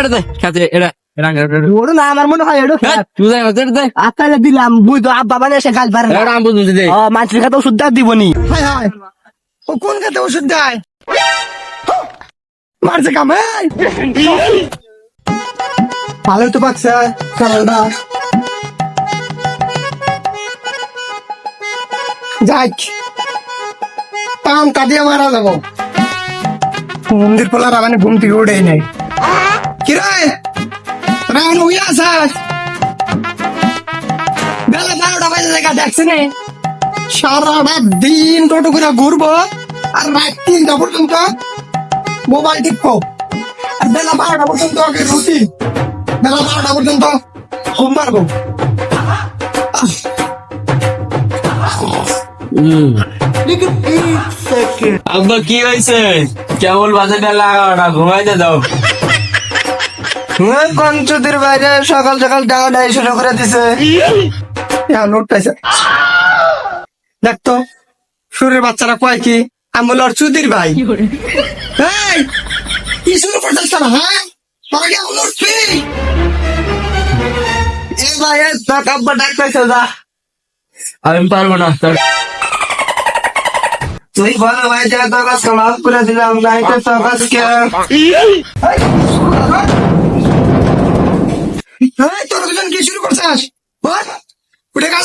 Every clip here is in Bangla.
এটা দে খাতে এটা এটা এটা ওর না আমার মনে হয় এডো তুই দে এটা দে আচ্ছা দিলাম বুঝ তো আব্বা মানে এসে কাল পারে এটা আম দে। ও মানুষের খাতে ওষুধ দাও দিবনি হায় হায়। ও কোন খাতে ওষুধ দেয়? মারছে কামে ভালো তো পাকছে কালারটা যাক পাম কাটিয়ে মারা যাব। মন্দির পোলার মানে ঘুম থেকে উঠেই নাই। কিরে রান উইয়া আসাস বেলা বারোটা বাজে দেখা দেখছে নে। সারাটা দিন টোটো করে ঘুরবো আর রাত তিনটা পর্যন্ত মোবাইল টিপবো। আর বেলা বারোটা পর্যন্ত আগে রুটি। বেলা বারোটা পর্যন্ত ঘুম মারবো আব্বা কি হয়েছে? কেবল বাজে বেলা এগারোটা? ঘুমাইতে দাও। পঞ্চদের বাইরে সকাল সকাল টাকা ডাই শুরু করে দিছে। নোট পাইছে। দেখতো সুরের বাচ্চারা কয় কি? আমি বলল চুদির ভাই। কি শুরু করছিস হ্যাঁ? এ ভাই আব্বা যা। আমি পারব না তুই ভালো ভাই যা তোর করে দিলাম নাই তো তোর কে এই, তোরা দুজন কি শুরু করছিস। বল উঠে গেল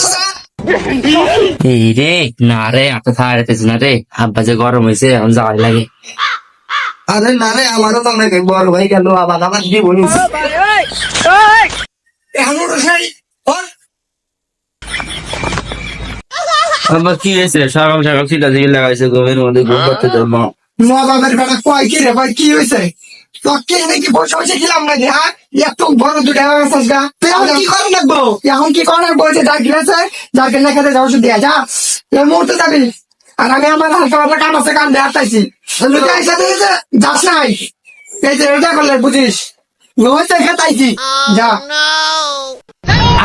এই রে না রে এত থাড়াইতেছে না রে। আব্বা যে গরম হয়েছে এখন যাওয়াই লাগে। আরে না রে আমারও তো নাকি বড় ভাই গেল আবার আমার জীবন এখন ওটা সেই ওর কি হয়েছে? সকাল সকাল চিল্লা চিল্লি লাগাইছে ঘুমের মধ্যে ঘুম করতে দেবো নবাবের বেটা কয় কি রে ভাই কি হয়েছে? তোকে নাকি বসে বসে খেলাম নাকি হ্যাঁ? এত বড় দুটা আছিস গা। এখন কি করে রাখব এখন কি করে রাখব যে যা কিনেছে যা কিনে খেতে যাও শুধু দিয়া যা। এই মুহূর্তে যাবি। আর আমি আমার হালকা কাম আছে দেওয়ার চাইছি। আইসা যে যাস নাই। এই যে এটা করলে বুঝিস? নইতে খেতাইছি যা।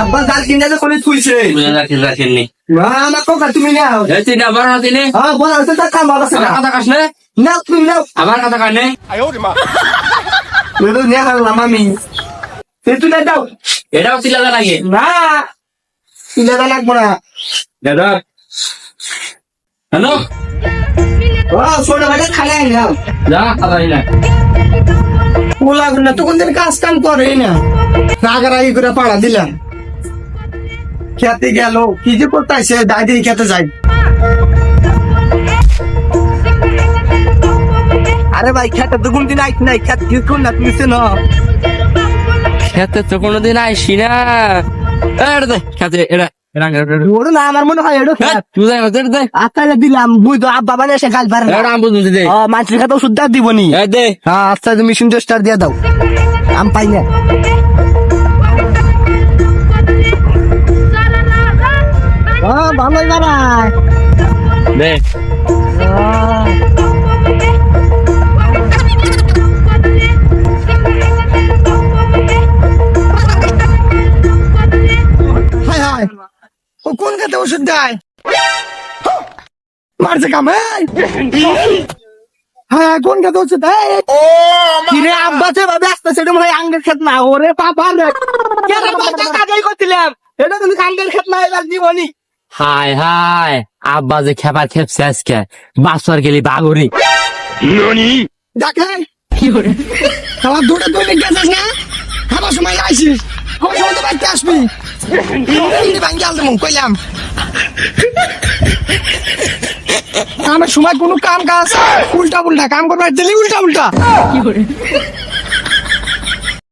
আব্বা জাল কিনে যে কোনে থুইছে। আমার কোকা তুমি নাও তুই না হ্যাঁ হচ্ছে তার কাম ভালো আছে না কথা কাশ নে। তুমি নাও আমার কথা কাশ নে Pero niya lang mami. Ito na daw. এটাও চিল্লা লাগে Na. Ilalalag mo na. দাদা hello so na kaya kaya niya. যা কথা না na to kung din kaskan ko rin na. নাগারাগি করে পাড়া দিলাম খেতে গেল কি যে করতেছে দাদি খেতে যাই আরে ভাই খেতে তো কোনদিন আইস নাই খেতে কি কোন না তুমি না খেতে তো কোনোদিন আইসি না এটা খেতে এটা ওর না আমার মনে হয় এডো তুই দে এটা দে আচ্ছা দিলাম বুঝ তো আব্বা মানে এসে কাল পারে বুঝতে মানুষের খাতে ওষুধ দিবনি দে হ্যাঁ আচ্ছা তুমি সুন্দর স্টার দিয়ে দাও আম পাই না ভালোই বাড়ায় দে খেতে ওষুধ দেয় মারছে কাম হ্যাঁ কোন খেতে ওষুধ দেয় কিরে আব্বা সে ভাবে আসতে সেটা মনে হয় আঙ্গের ক্ষেত না ওরে পাপা রে! কাজই করছিলাম? এটা তুমি আঙ্গের ক্ষেত না এবার জীবনী। হাই হাই আব্বা যে খেপার খেপছে আজকে। বাসর গেলি বাগরি। দেখেন আমার দুটো দৈনিক গেছিস না? খাবার সময় আইসিস সময় তো বাড়িতে আসবি। কইলাম আমার সময় কোনো কাম কাজ উল্টা উল্টা কাম করবার দিলি উল্টা উল্টা